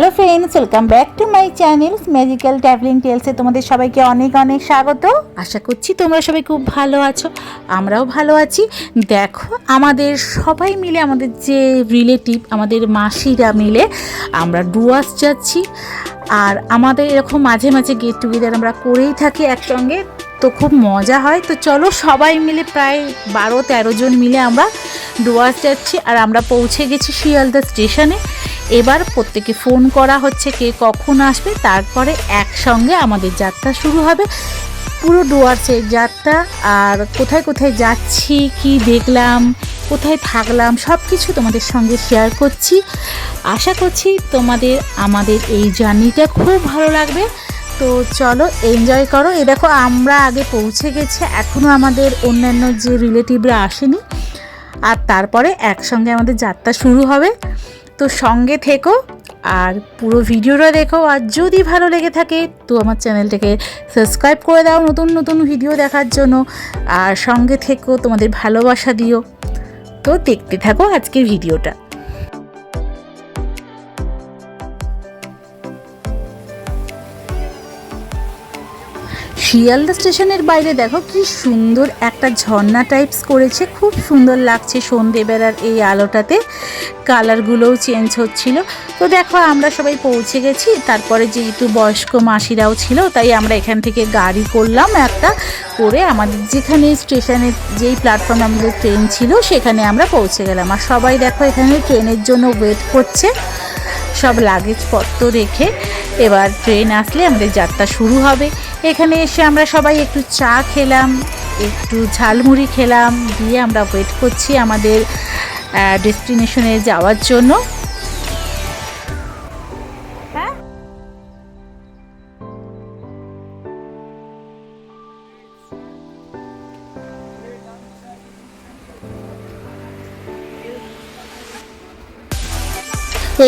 Hello friends welcome back to my channel magical travelling টেলসে তোমাদের সবাইকে অনেক অনেক স্বাগত। আশা করছি তোমরা সবাই খুব ভালো আছো, আমরাও ভালো আছি। দেখো, আমাদের সবাই মিলে, আমাদের যে রিলেটিভ আমাদের মাসিরা মিলে আমরা ডুয়ার্স যাচ্ছি। আর আমাদের এরকম মাঝে মাঝে গেট টুগেদার আমরা করেই থাকি একসঙ্গে, তো খুব মজা হয়। তো চলো সবাই মিলে প্রায় বারো তেরো জন মিলে আমরা ডুয়ার্স যাচ্ছি। আর আমরা পৌঁছে গেছি শিয়ালদা স্টেশনে। এবার প্রত্যেকে ফোন করা হচ্ছে কে কখন আসবে, তারপরে একসঙ্গে আমাদের যাত্রা শুরু হবে। পুরো ডুয়ার্সের যাত্রা, আর কোথায় কোথায় যাচ্ছি, কি দেখলাম, কোথায় থাকলাম সব কিছু তোমাদের সঙ্গে শেয়ার করছি। আশা করছি তোমাদের, আমাদের এই জার্নিটা খুব ভালো লাগবে। তো চলো এনজয় করো। এ দেখো, আমরা আগে পৌঁছে গেছি এখনও আমাদের অন্যান্য যে রিলেটিভরা আসেনি। আর তারপরে একসঙ্গে আমাদের যাত্রা শুরু হবে। তো সঙ্গে থেকো আর পুরো ভিডিওটা দেখো। আর যদি ভালো লেগে থাকে, তো আমার চ্যানেলটাকে সাবস্ক্রাইব করে দাও নতুন নতুন ভিডিও দেখার জন্য। আর সঙ্গে থেকো, তোমাদের ভালোবাসা দিও। তো দেখতে থাকো আজকের ভিডিওটা। শিয়ালদা স্টেশনের বাইরে দেখো কি সুন্দর একটা ঝর্ণা টাইপস করেছে, খুব সুন্দর লাগছে সন্ধেবেলার এই আলোটাতে। কালারগুলোও চেঞ্জ হচ্ছিল। তো দেখো আমরা সবাই পৌঁছে গেছি, তারপরে যেহেতু বয়স্ক মাসিরাও ছিল, তাই আমরা এখান থেকে গাড়ি করলাম একটা করে আমাদের যেখানে স্টেশনের যেই প্ল্যাটফর্মে আমাদের ট্রেন ছিল, সেখানে আমরা পৌঁছে গেলাম। আর সবাই দেখো এখানে ট্রেনের জন্য ওয়েট করছে। সব লাগেজপত্র রেখে এবার ট্রেন আসলে আমাদের যাত্রা শুরু হবে। এখানে এসে আমরা সবাই একটু চা খেলাম, একটু ঝালমুড়ি খেলাম, দিয়ে আমরা ওয়েট করছি আমাদের ডেস্টিনেশনে যাওয়ার জন্য।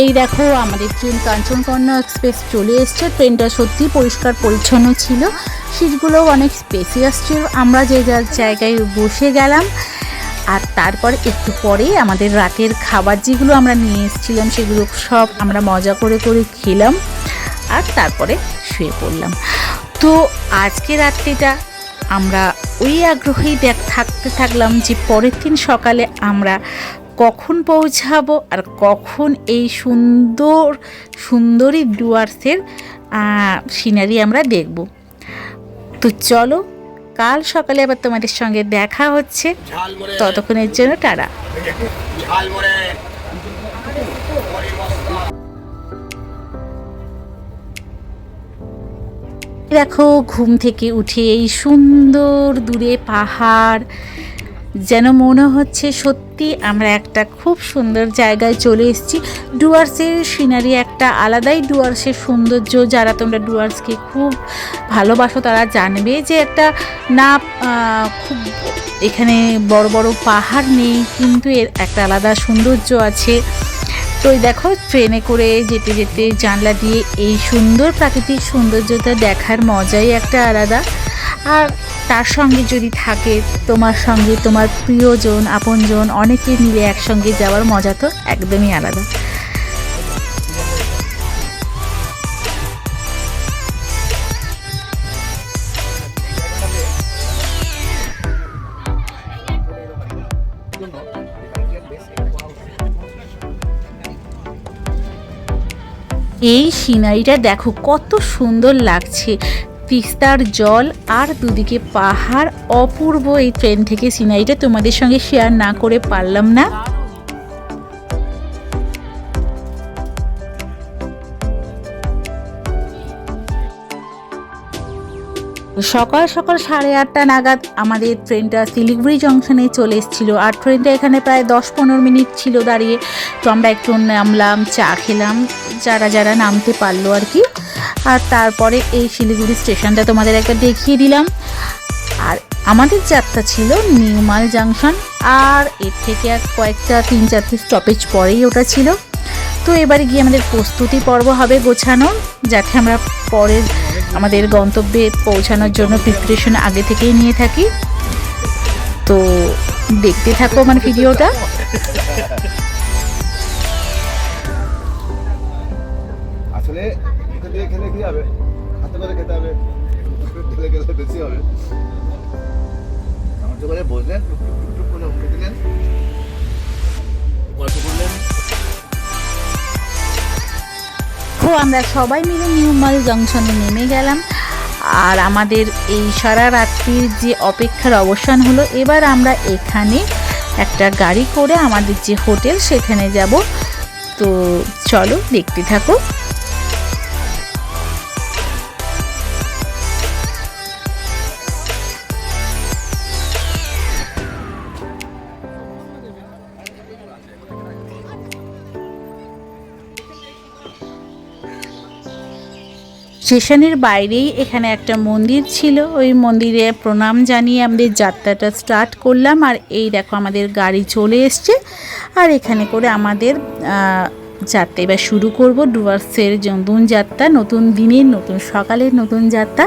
এই দেখো আমাদের ট্রেন কাঞ্চনকন্যা এক্সপ্রেস চলে এসছে। ট্রেনটা সত্যি পরিষ্কার পরিচ্ছন্ন ছিল। সিটগুলোও অনেক স্পেসিয়াস ছিল। আমরা যে যার জায়গায় বসে গেলাম আর তারপর একটু পরেই আমাদের রাতের খাবার যেগুলো আমরা নিয়ে এসেছিলাম, সেগুলো সব আমরা মজা করে করে খেলাম আর তারপরে শুয়ে পড়লাম। তো আজকে রাত্রিটা আমরা ওই আগ্রহেই দেখ, থাকতে থাকলাম যে পরের দিন সকালে আমরা কখন পৌঁছাবো আর কখন এই সুন্দর সুন্দরী ডুয়ার্সের সিনারি আমরা দেখব। তো চলো কাল সকালে আবার তোমাদের সঙ্গে দেখা হচ্ছে। ততক্ষণের জন্য টাটা। দেখো ঘুম থেকে উঠে এই সুন্দর দূরে পাহাড় যেন মনে হচ্ছে সত্যি আমরা একটা খুব সুন্দর জায়গায় চলে এসেছি। ডুয়ার্সের সিনারি একটা আলাদাই ডুয়ার্সের সৌন্দর্য, যারা তোমরা ডুয়ার্সকে খুব ভালোবাসো তারা জানবে যে একটা না খুব এখানে বড় বড় পাহাড় নেই, কিন্তু এর একটা আলাদা সৌন্দর্য আছে। তো দেখো, ট্রেনে করে যেতে যেতে জানলা দিয়ে এই সুন্দর প্রাকৃতিক সৌন্দর্যটা দেখার মজাই একটা আলাদা। আর তার সঙ্গে যদি থাকে, তোমার সঙ্গে তোমার প্রিয়জন, আপনজন, অনেকে মিলে একসঙ্গে যাওয়ার মজা তো একদমই আলাদা। এই সিনারিটা দেখো, কত সুন্দর লাগছে। তিস্তার জল আর দুদিকে পাহাড়। অপূর্ব এই ট্রেন থেকে সিনারিটা তোমাদের সঙ্গে শেয়ার না করে পারলাম না। সকাল সকাল সাড়ে আটটা নাগাদ আমাদের ট্রেনটা শিলিগুড়ি জংশনে চলে এসেছিল। আর ট্রেনটা এখানে প্রায় দশ পনেরো মিনিট ছিল দাঁড়িয়ে। তো আমরা একটু নামলাম, চা খেলাম। যারা যারা নামতে পারল আর কি। আর তারপরে এই শিলিগুড়ি স্টেশনটা তোমাদের একটা দেখিয়ে দিলাম। আর আমাদের যাত্রা ছিল নিউমাল জাংশন, আর এর থেকে আর কয়েকটা তিন চারটে স্টপেজ পরেই ওটা ছিল। তো এবারে গিয়ে আমাদের প্রস্তুতি পর্ব হবে গোছানো যাতে আমরা পরের আমাদের গন্তব্যে পৌঁছানোর জন্য প্রিপারেশন আগে থেকেই নিয়ে থাকি। তো দেখতে থাকো আমার ভিডিওটা। আসলে দিয়ে খেলে হবে? হাতে করে খেতে হবে। বেশি হবে। করে বসলেন টুক টুক টুক করে মুখে দিলেন। গল্প করলেন। আমরা সবাই মিলে নিউমাল জংশনে নেমে গেলাম। আর আমাদের এই সারা রাত্রির যে অপেক্ষার অবসান হলো, এবার আমরা এখানে একটা গাড়ি করে আমাদের যে হোটেল, সেখানে যাব। তো চলো দেখতে থাকো। স্টেশনের বাইরেই এখানে একটা মন্দির ছিল। ওই মন্দিরে প্রণাম জানিয়ে আমাদের যাত্রাটা স্টার্ট করলাম। আর এই দেখো আমাদের গাড়ি চলে এসছে। আর এখানে করে আমাদের যাত্রা এবার শুরু করব। ডুয়ার্সের নতুন যাত্রা, নতুন দিনের, নতুন সকালের নতুন যাত্রা।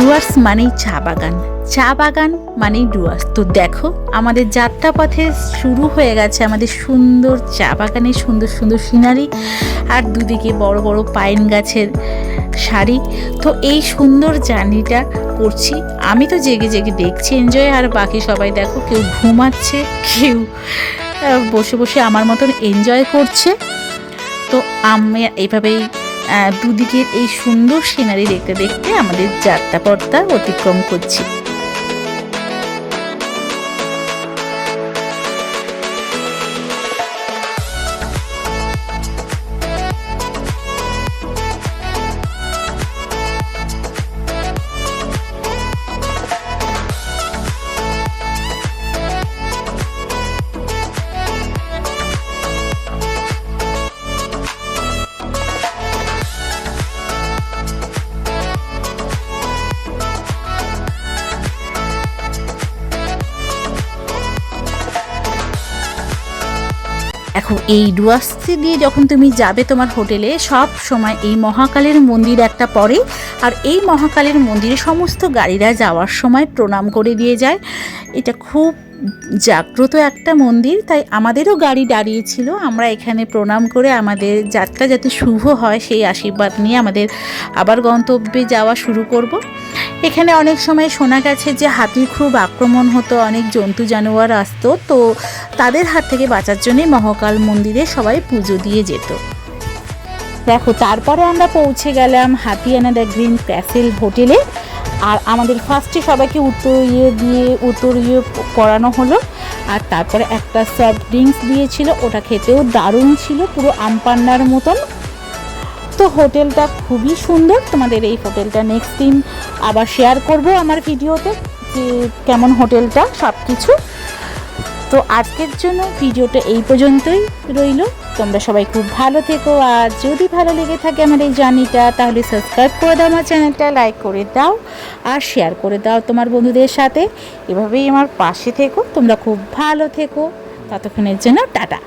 ডুয়ার্স মানেই চা বাগান। চা বাগান মানেই ডুয়ার্স। তো দেখো আমাদের যাত্রা পথে শুরু হয়ে গেছে আমাদের সুন্দর চা বাগানের সুন্দর সুন্দর সিনারি আর দুদিকে বড় বড় পাইন গাছের শাড়ি। তো এই সুন্দর জার্নিটা করছি। আমি তো জেগে জেগে দেখছি এনজয়। আর বাকি সবাই দেখো কেউ ঘুমাচ্ছে কেউ বসে বসে আমার মতন এনজয় করছে। তো আমি এইভাবেই আহ, দুদিকের এই সুন্দর সিনারি দেখতে দেখতে আমাদের যাত্রাপথটা অতিক্রম করছি। এখন এই ডুয়ার্সে দিয়ে যখন তুমি যাবে তোমার হোটেলে, সব সময় এই মহাকালের মন্দির একটা পড়ে আর এই মহাকালের মন্দিরে সমস্ত গাড়িরা যাওয়ার সময় প্রণাম করে দিয়ে যায়। এটা খুব জাগ্রত একটা মন্দির, তাই আমাদেরও গাড়ি দাঁড়িয়েছিল। আমরা এখানে প্রণাম করে আমাদের যাত্রা যাতে শুভ হয়, সেই আশীর্বাদ নিয়ে আমাদের আবার গন্তব্যে যাওয়া শুরু করব। এখানে অনেক সময় শোনা গেছে যে হাতির খুব আক্রমণ হতো, অনেক জন্তু জানোয়ার আসতো। তো তাদের হাত থেকে বাঁচার জন্যই মহাকাল মন্দিরে সবাই পুজো দিয়ে যেত। দেখো, তারপরে আমরা পৌঁছে গেলাম হাতিয়ানা দ্য গ্রিন প্যাসেল হোটেলে। আর আমাদের ফার্স্টে সবাইকে উত্তর ইয়ে দিয়ে উত্তর ইয়ে পড়ানো হলো। আর তারপরে একটা সফট ড্রিঙ্কস দিয়েছিল, ওটা খেতেও দারুণ ছিল, পুরো আমপান্নার মতন। তো হোটেলটা খুবই সুন্দর। তোমাদের এই হোটেলটা নেক্সট দিন আবার শেয়ার করব আমার ভিডিওতে যে কেমন হোটেলটা সব কিছু তো আজকের জন্য ভিডিওটা এই পর্যন্তই রইল। তোমরা সবাই খুব ভালো থেকো, আর যদি ভালো লেগে থাকে আমার এই জার্নিটা, তাহলে সাবস্ক্রাইব করে দাও আমার চ্যানেলটা, লাইক করে দাও, আর শেয়ার করে দাও তোমার বন্ধুদের সাথে। এভাবেই আমার পাশে থেকো, তোমরা খুব ভালো থেকো। ততক্ষণের জন্য টাটা।